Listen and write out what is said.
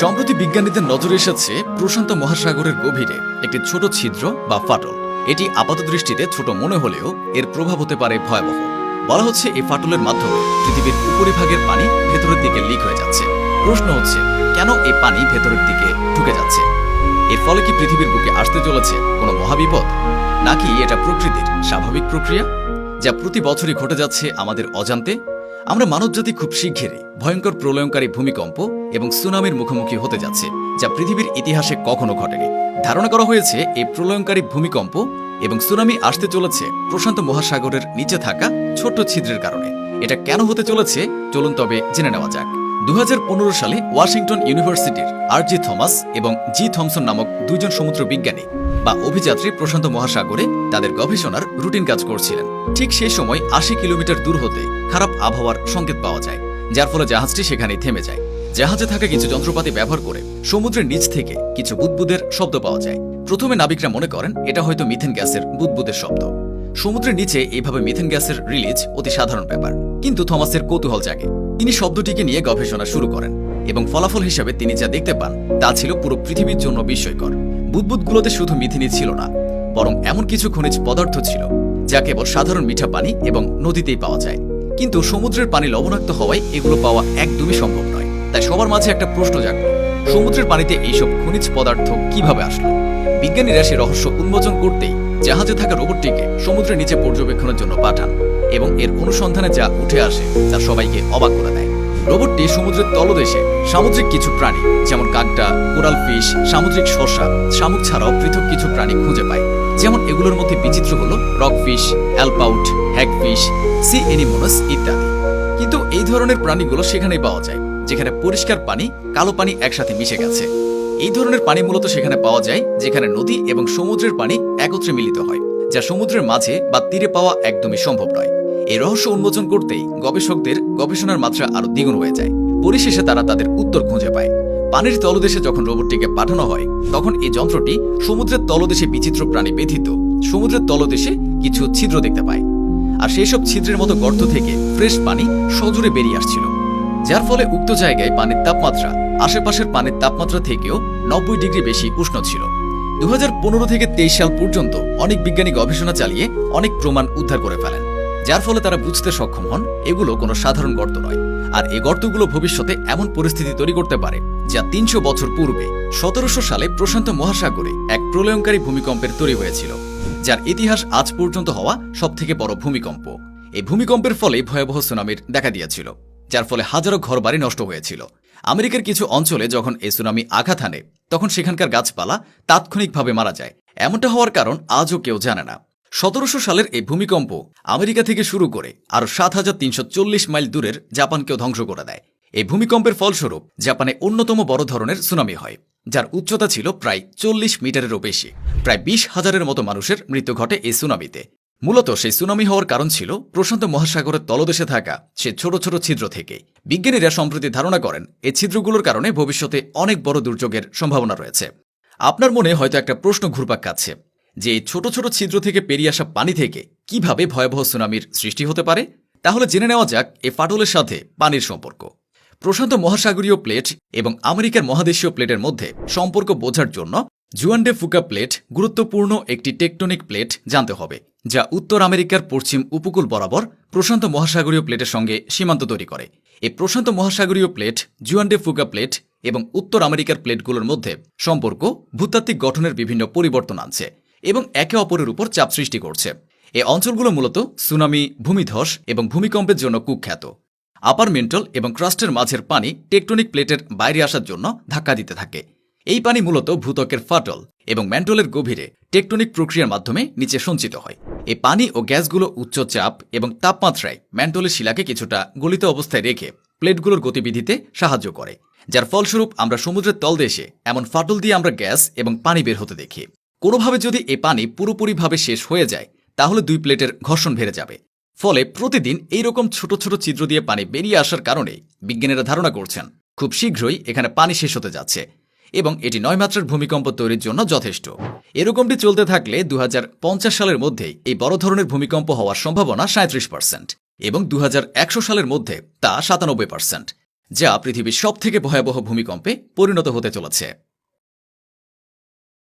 সম্প্রতি বিজ্ঞানীদের নজরে এসেছে প্রশান্ত মহাসাগরের গভীরে একটি ছোট ছিদ্র বা ফাটল। এটি আপাত দৃষ্টিতে ছোট মনে হলেও এর প্রভাব হতে পারে ভয়াবহ। বলা হচ্ছে এই ফাটলের মাধ্যমে পৃথিবীর উপরিভাগের পানি ভেতরের দিকে লিক হয়ে যাচ্ছে। প্রশ্ন হচ্ছে, কেন এই পানি ভেতরের দিকে ঢুকে যাচ্ছে? এর ফলে কি পৃথিবীর বুকে আসতে চলেছে কোনো মহাবিপদ? নাকি এটা প্রকৃতির স্বাভাবিক প্রক্রিয়া, যা প্রতি বছরই ঘটে যাচ্ছে আমাদের অজান্তে? আমরা মানবজাতি খুব শিগগিরই ভয়ঙ্কর প্রলয়ঙ্কারী ভূমিকম্প এবং সুনামির মুখোমুখি হতে যাচ্ছে, যা পৃথিবীর ইতিহাসে কখনো ঘটেনি। ধারণা করা হয়েছে, এই প্রলয়ঙ্কারী ভূমিকম্প এবং সুনামি আসতে চলেছে প্রশান্ত মহাসাগরের নিচে থাকা ছোট্ট ছিদ্রের কারণে। এটা কেন হতে চলেছে? চলুন তবে জেনে নেওয়া যাক। দু হাজার পনেরো সালে ওয়াশিংটন ইউনিভার্সিটির আর জি থমাস এবং জি থমসন নামক দুইজন সমুদ্র বিজ্ঞানী বা অভিযাত্রী প্রশান্ত মহাসাগরে তাদের গবেষণার রুটিন কাজ করছিলেন। ঠিক সেই সময় আশি কিলোমিটার দূর হতে খারাপ আবহাওয়ার সংকেত পাওয়া যায়, যার ফলে জাহাজটি সেখানেই থেমে যায়। জাহাজে থাকা কিছু যন্ত্রপাতি ব্যবহার করে সমুদ্রের নিচ থেকে কিছু বুদবুদের শব্দ পাওয়া যায়। প্রথমে নাবিকরা মনে করেন, এটা হয়তো মিথেন গ্যাসের বুদবুদের শব্দ। সমুদ্রের নিচে এইভাবে মিথেন গ্যাসের রিলিজ অতি সাধারণ ব্যাপার। কিন্তু থমাসের কৌতূহল জাগে। তিনি শব্দটিকে নিয়ে গবেষণা শুরু করেন এবং ফলাফল হিসেবে তিনি যা দেখতে পান, তা ছিল পুরো পৃথিবীর জন্য বিস্ময়কর। বুদবুদগুলোতে শুধু মিথিনি ছিল না, বরং এমন কিছু খনিজ পদার্থ ছিল, যা কেবল সাধারণ মিঠা পানি এবং নদীতেই পাওয়া যায়। কিন্তু সমুদ্রের পানি লবণাক্ত হওয়ায় এগুলো পাওয়া একদমই সম্ভব নয়। তাই সবার মাঝে একটা প্রশ্ন জাগলো, সমুদ্রের পানিতে এইসব খনিজ পদার্থ কীভাবে আসলো? বিজ্ঞানীরা সে রহস্য উন্মোচন করতেই জাহাজে থাকা রোবটটিকে সমুদ্রের নিচে পর্যবেক্ষণের জন্য পাঠান এবং এর অনুসন্ধানে যা উঠে আসে তা সবাইকে অবাক করে দেয়। রোবটটি সমুদ্রের তলদেশে সামুদ্রিক কিছু প্রাণী, যেমন কাকটা কোরাল ফিশ, সামুদ্রিক শসা, শামুক ছাড়াও পৃথক কিছু প্রাণী খুঁজে পায়। যেমন এগুলোর মধ্যে বিচিত্র হল rockfish eelpout hagfish sea anemones ইত্যাদি। কিন্তু এই ধরনের প্রাণীগুলো সেখানেই পাওয়া যায়, যেখানে পরিষ্কার পানি, কালো পানি একসাথে মিশে গেছে। এই ধরনের পানি মূলত সেখানে পাওয়া যায়, যেখানে নদী এবং সমুদ্রের পানি একত্রে মিলিত হয়, যা সমুদ্রের মাঝে বা তীরে পাওয়া একদমই সম্ভব নয়। এই রহস্য উন্মোচন করতেই গবেষকদের গবেষণার মাত্রা আরও দ্বিগুণ হয়ে যায়। পরিশেষে তারা তাদের উত্তর খুঁজে পায়। পানির তলদেশে যখন রোবটটিকে পাঠানো হয়, তখন এই যন্ত্রটি সমুদ্রের তলদেশে বিচিত্র প্রাণী ব্যথিত। সমুদ্রের তলদেশে কিছু ছিদ্র দেখতে পায়। আর সেই সব ছিদ্রের মতো গর্ত থেকে ফ্রেশ পানি সজোরে বেরিয়ে আসছিল। যার ফলে উক্ত জায়গায় পানির তাপমাত্রা, আশেপাশের পানির তাপমাত্রা থেকেও নব্বই ডিগ্রি বেশি উষ্ণ ছিল। দু হাজার পনেরো থেকে তেইশ সাল পর্যন্ত অনেক বিজ্ঞানী গবেষণা চালিয়ে অনেক প্রমাণ উদ্ধার করে ফেলেন। যার ফলে তারা বুঝতে সক্ষম হন, এগুলো কোনো সাধারণ গর্ত নয়। আর এই গর্তগুলো ভবিষ্যতে এমন পরিস্থিতি তৈরি করতে পারে যা তিনশো বছর পূর্বে সতেরোশো সালে প্রশান্ত মহাসাগরে এক প্রলয়ঙ্কারী ভূমিকম্পের তৈরি হয়েছিল, যার ইতিহাস আজ পর্যন্ত হওয়া সবথেকে বড় ভূমিকম্প। এই ভূমিকম্পের ফলে ভয়াবহ সুনামির দেখা দিয়েছিল, যার ফলে হাজারো ঘরবাড়ি নষ্ট হয়েছিল। আমেরিকার কিছু অঞ্চলে যখন এই সুনামি আঘাত হানে, তখন সেখানকার গাছপালা তাৎক্ষণিকভাবে মারা যায়। এমনটা হওয়ার কারণ আজও কেউ জানে না। সতেরোশো সালের এই ভূমিকম্প আমেরিকা থেকে শুরু করে আরও সাত হাজার তিনশো চল্লিশ মাইল দূরের জাপানকেও ধ্বংস করে দেয়। এই ভূমিকম্পের ফলস্বরূপ জাপানে অন্যতম বড় ধরনের সুনামি হয়, যার উচ্চতা ছিল প্রায় চল্লিশ মিটারেরও বেশি। প্রায় বিশ হাজারের মতো মানুষের মৃত্যু ঘটে এই সুনামিতে। মূলত সেই সুনামি হওয়ার কারণ ছিল প্রশান্ত মহাসাগরের তলদেশে থাকা সে ছোট ছোট ছিদ্র থেকে। বিজ্ঞানীরা সম্প্রতি ধারণা করেন, এই ছিদ্রগুলোর কারণে ভবিষ্যতে অনেক বড় দুর্যোগের সম্ভাবনা রয়েছে। আপনার মনে হয়তো একটা প্রশ্ন ঘুরপাক খাচ্ছে যে ছোট ছোট ছিদ্র থেকে পেরিয়ে আসা পানি থেকে কীভাবে ভয়াবহ সুনামির সৃষ্টি হতে পারে, তাহলে জেনে নেওয়া যাক এ ফাটলের সাথে পানির সম্পর্ক। প্রশান্ত মহাসাগরীয় প্লেট এবং আমেরিকার মহাদেশীয় প্লেটের মধ্যে সম্পর্ক বোঝার জন্য জুয়ান্ডে ফুকা প্লেট গুরুত্বপূর্ণ একটি টেকটনিক প্লেট জানতে হবে, যা উত্তর আমেরিকার পশ্চিম উপকূল বরাবর প্রশান্ত মহাসাগরীয় প্লেটের সঙ্গে সীমান্ত তৈরি করে। এই প্রশান্ত মহাসাগরীয় প্লেট জুয়ান্ডে ফুকা প্লেট এবং উত্তর আমেরিকার প্লেটগুলোর মধ্যে সম্পর্ক ভূতাত্ত্বিক গঠনের বিভিন্ন পরিবর্তন আনছে। এবং একে অপরের উপর চাপ সৃষ্টি করছে। এ অঞ্চলগুলো মূলত সুনামি, ভূমিধস এবং ভূমিকম্পের জন্য কুখ্যাত। আপার মেন্টল এবং ক্রাস্টের মাঝের পানি টেকটনিক প্লেটের বাইরে আসার জন্য ধাক্কা দিতে থাকে। এই পানি মূলত ভূতকের ফাটল এবং ম্যান্টলের গভীরে টেকটনিক প্রক্রিয়ার মাধ্যমে নিচে সঞ্চিত হয়। এই পানি ও গ্যাসগুলো উচ্চ চাপ এবং তাপমাত্রায় ম্যান্টলের শিলাকে কিছুটা গলিত অবস্থায় রেখে প্লেটগুলোর গতিবিধিতে সাহায্য করে। যার ফলস্বরূপ আমরা সমুদ্রের তলদেশে এমন ফাটল দিয়ে আমরা গ্যাস এবং পানি বের হতে দেখি। কোনোভাবে যদি এ পানি পুরোপুরিভাবে শেষ হয়ে যায়, তাহলে দুই প্লেটের ঘর্ষণ বেড়ে যাবে। ফলে প্রতিদিন এইরকম ছোট ছোট ছিদ্র দিয়ে পানি বেরিয়ে আসার কারণে বিজ্ঞানীরা ধারণা করছেন, খুব শীঘ্রই এখানে পানি শেষ হতে যাচ্ছে এবং এটি নয় মাত্রার ভূমিকম্প তৈরির জন্য যথেষ্ট। এরকমটি চলতে থাকলে দু হাজার পঞ্চাশ সালের মধ্যেই এই বড় ধরনের ভূমিকম্প হওয়ার সম্ভাবনা সাঁত্রিশ পার্সেন্ট এবং দু হাজার একশো সালের মধ্যে তা সাতানব্বই পার্সেন্ট, যা পৃথিবীর সবথেকে ভয়াবহ ভূমিকম্পে পরিণত হতে চলেছে।